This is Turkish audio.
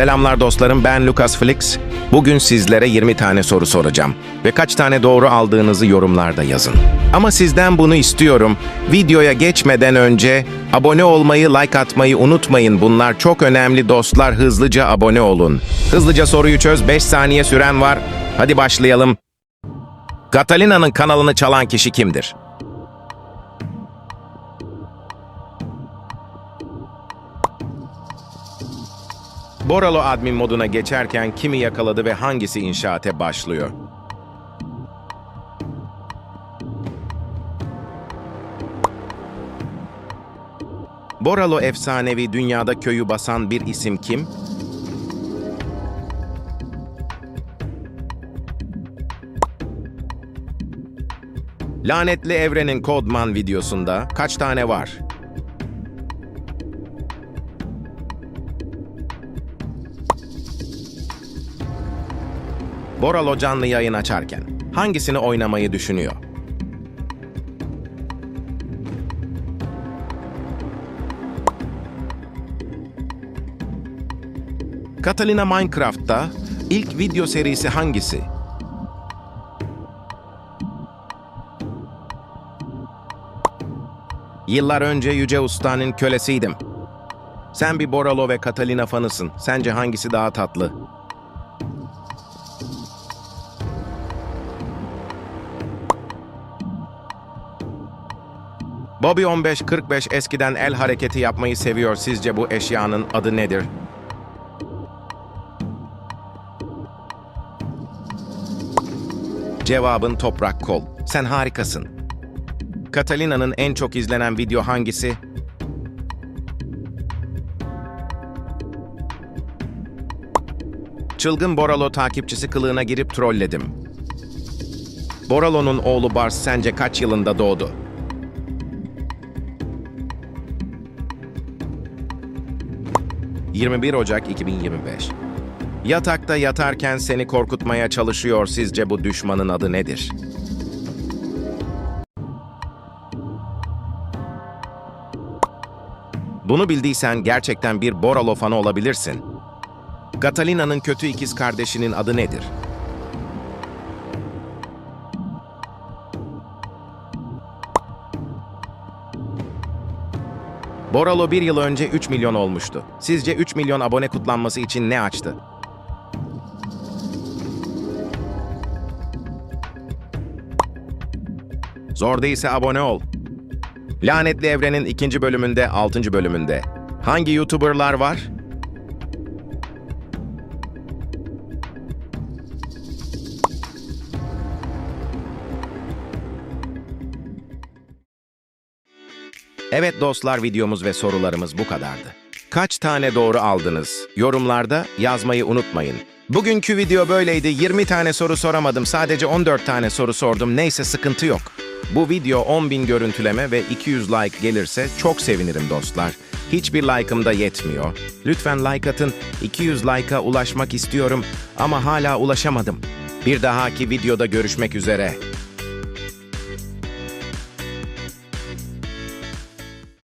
Selamlar dostlarım ben Lucas Flix. Bugün sizlere 20 tane soru soracağım. Ve kaç tane doğru aldığınızı yorumlarda yazın. Ama sizden bunu istiyorum. Videoya geçmeden önce abone olmayı, like atmayı unutmayın. Bunlar çok önemli dostlar. Hızlıca abone olun. Hızlıca soruyu çöz. 5 saniye süren var. Hadi başlayalım. Catalina'nın kanalını çalan kişi kimdir? Boralo admin moduna geçerken kimi yakaladı ve hangisi inşaate başlıyor? Boralo efsanevi dünyada köyü basan bir isim kim? Lanetli Evrenin Kodman videosunda kaç tane var? Boralo canlı yayın açarken hangisini oynamayı düşünüyor? Catalina Minecraft'ta ilk video serisi hangisi? Yıllar önce Yüce Usta'nın kölesiydim. Sen bir Boralo ve Catalina fanısın. Sence hangisi daha tatlı? Bobby 1545 eskiden el hareketi yapmayı seviyor. Sizce bu eşyanın adı nedir? Cevabın toprak kol. Sen harikasın. Catalina'nın en çok izlenen video hangisi? Çılgın Boralo takipçisi kılığına girip trolledim. Boralo'nun oğlu Bars sence kaç yılında doğdu? ...21 Ocak 2025. Yatakta yatarken seni korkutmaya çalışıyor sizce bu düşmanın adı nedir? Bunu bildiysen gerçekten bir Boralo fanı olabilirsin. Catalina'nın kötü ikiz kardeşinin adı nedir? Boralo bir yıl önce 3 milyon olmuştu. Sizce 3 milyon abone kutlanması için ne açtı? Zor değilse abone ol. Lanetli Evren'in ikinci bölümünde, altıncı bölümünde. Hangi YouTuber'lar var? Evet dostlar videomuz ve sorularımız bu kadardı. Kaç tane doğru aldınız? Yorumlarda yazmayı unutmayın. Bugünkü video böyleydi. 20 tane soru soramadım. Sadece 14 tane soru sordum. Neyse sıkıntı yok. Bu video 10.000 görüntüleme ve 200 like gelirse çok sevinirim dostlar. Hiçbir like'ım da yetmiyor. Lütfen like atın. 200 like'a ulaşmak istiyorum ama hala ulaşamadım. Bir dahaki videoda görüşmek üzere.